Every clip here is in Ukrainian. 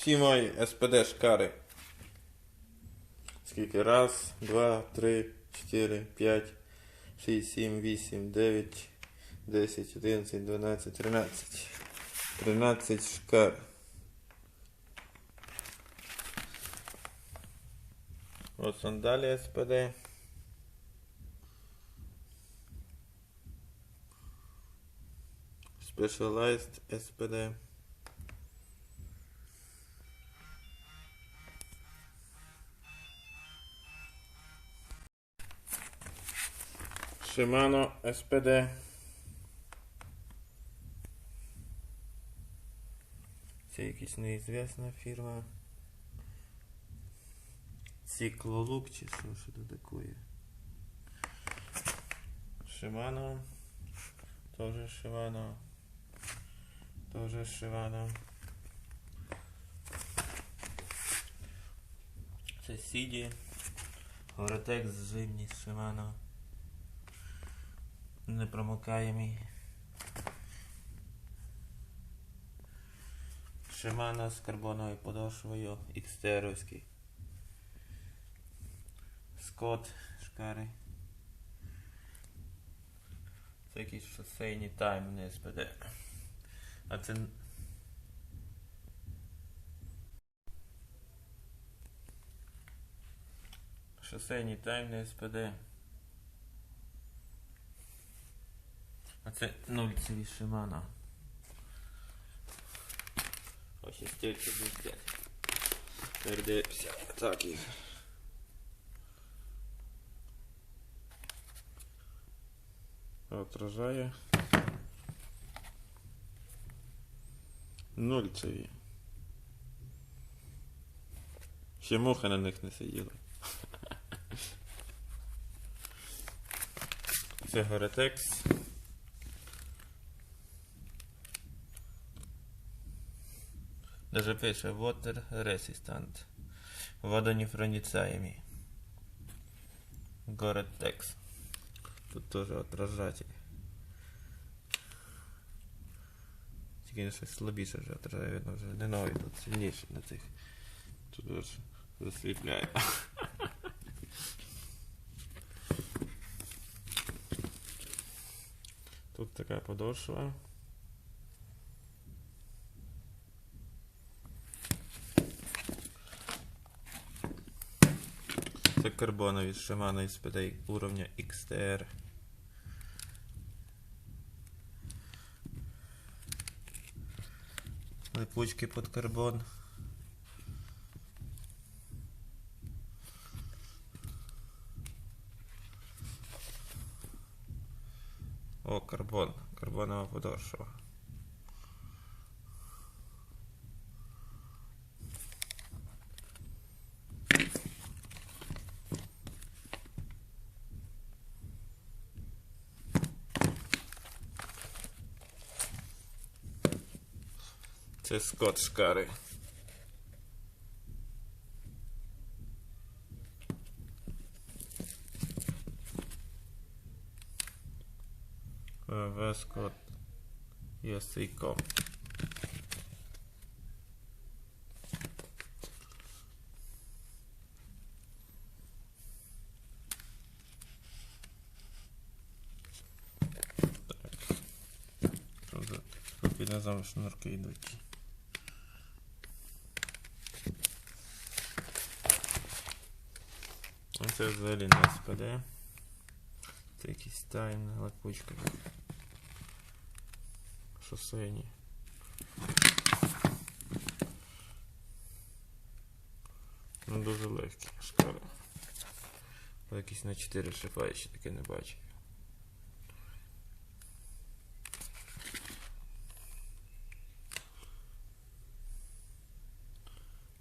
Всі мої СПД шкари. Скільки? Раз, два, три, чотири, п'ять, шість, сім, вісім, дев'ять, десять, одинадцять, дванадцять, тринадцять. Тринадцять шкар. Ось сандалі СПД. Specialized SPD. Shimano SPD. Це якась неізвісна фірма. Циклолук чи що, що це таке? Shimano. Тоже Shimano. Тоже Shimano. Це Сіді. Горетекс зимній Shimano. Непромокаємий. Shimano з карбоновою подошвою XTR-овський. Скот шкари. Це якийсь шосейні тайм не СПД. А це. Шосейні тайм не СПД. А це нульцеві Шимана. Ось і стільки блістять. Передився. Так їх. Отражає. Нульцеві. Ще муха на них не сиділа. Це Горетекс. Даже пише Water Resistant. Водонепроницаемый. Горетекс. Тут тоже отражатель. Тільки він щось слабіше вже отражає, видно вже не новий, тут сильніше на цих. Тут вже засліпляє. Тут така подошва. З Shimano SPD уровня XTR. Липучки під карбон. О, карбон. Карбонова подошва. Це скот шкари. ВВ скот. Ясейком. Так. Тут Під низом шнурки йдуть. Оце взагалі не спаде. Це якийсь тайна липучка. Шосейні. Ну дуже легкі шкари. Якісь на 4 шипа ще таке не бачив.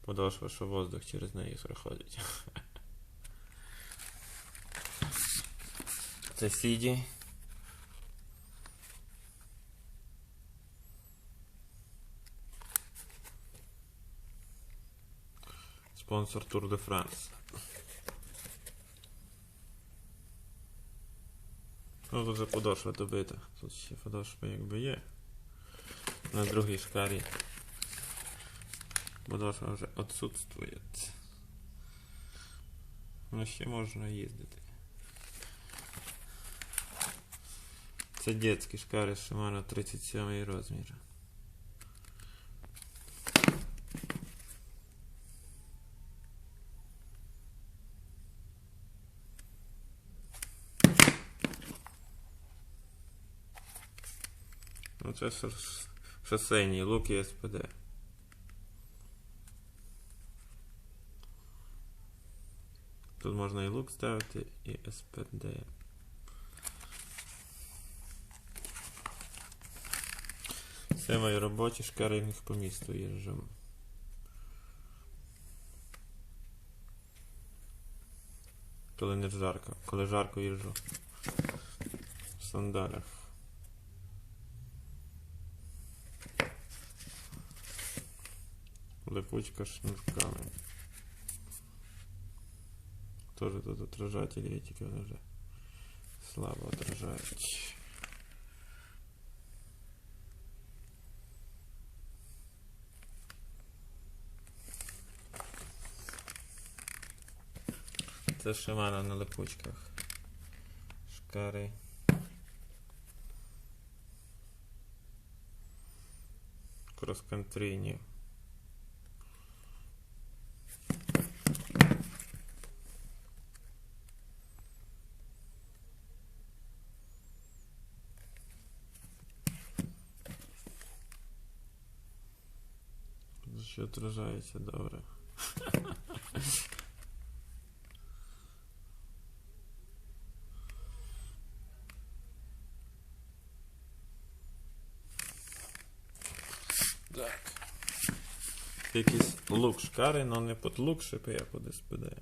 Подошва, що воздух через неї проходить. Це Сіді. Спонсор Тур де Франс. Ну, тут вже подошва добита. Тут ще подошва якби є. На другій шкарі. Подошва вже відсутствує. Ну ще можна їздити. Це детські шкари Shimano 37 розмір. Ну це шос- шосейні лук і СПД. Тут можна і лук ставити, і СПД. Це мої робочі шкари них по місту їжджу. Коли не жарко. Коли жарко їжджу. В сандалях. Липучка шнурками. Тоже тут отражатели, я тільки вже слабо отражають. Це Shimano на липучках. Шкари. Крос-контрійні. Отражається добре. Так. Якийсь лук шкари, але не під лук шипи, як під СПД.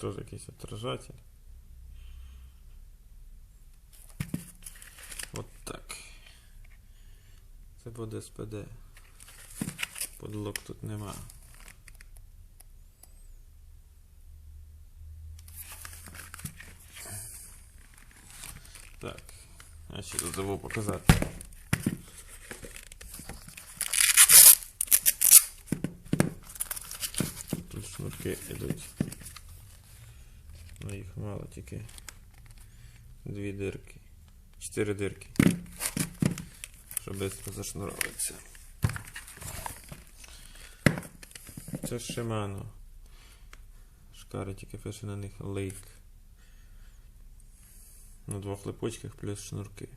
Тоже якийсь отражатель. От так. Це буде СПД. Подлог тут нема. Так. Я ще тут забув показати. Тут шнурки йдуть. Ну їх мало тільки. Дві дирки. Чотири дирки. Швидко зашнуровується. Це Shimano. Шкари тільки пише на них лейк. На двох липучках плюс шнурки.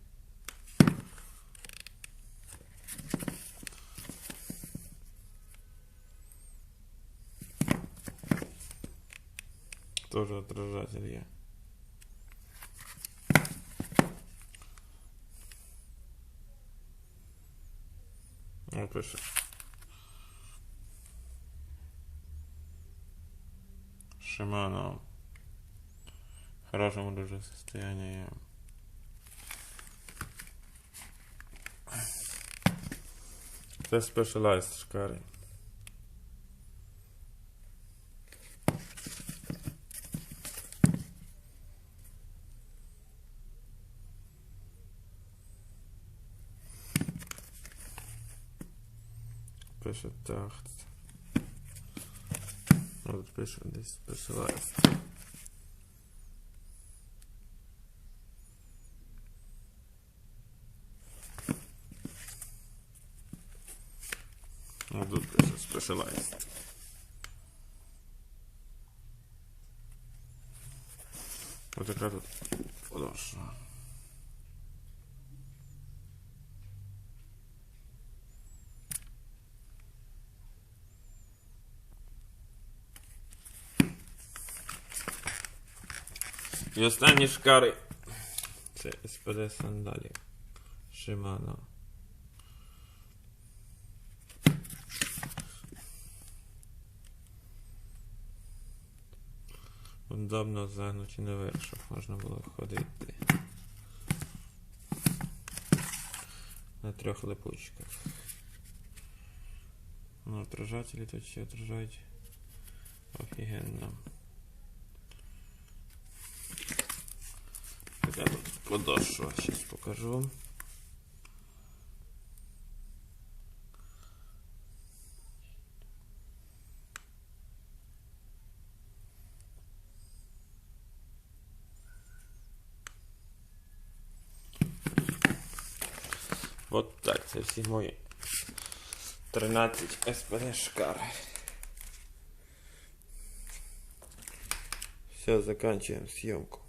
Тоже отражатель є. О, пише. Шимано. В хорошем дуже состоянии. Це Specialized шкари. Так. Ну, пише десь Specialized. Ну, тут пише Specialized. Ось така тут подошва. І останні шкари. Це СПД сандалі. Shimano. Удобно загнуті наверх, щоб можна було ходити. На трьох липучках. Ну, отражатели тут ще отражають. Офігенно. Подошва, зараз покажу вам. От так, це всі мої 13 СПД Шкар. Все, заканчиваем съемку.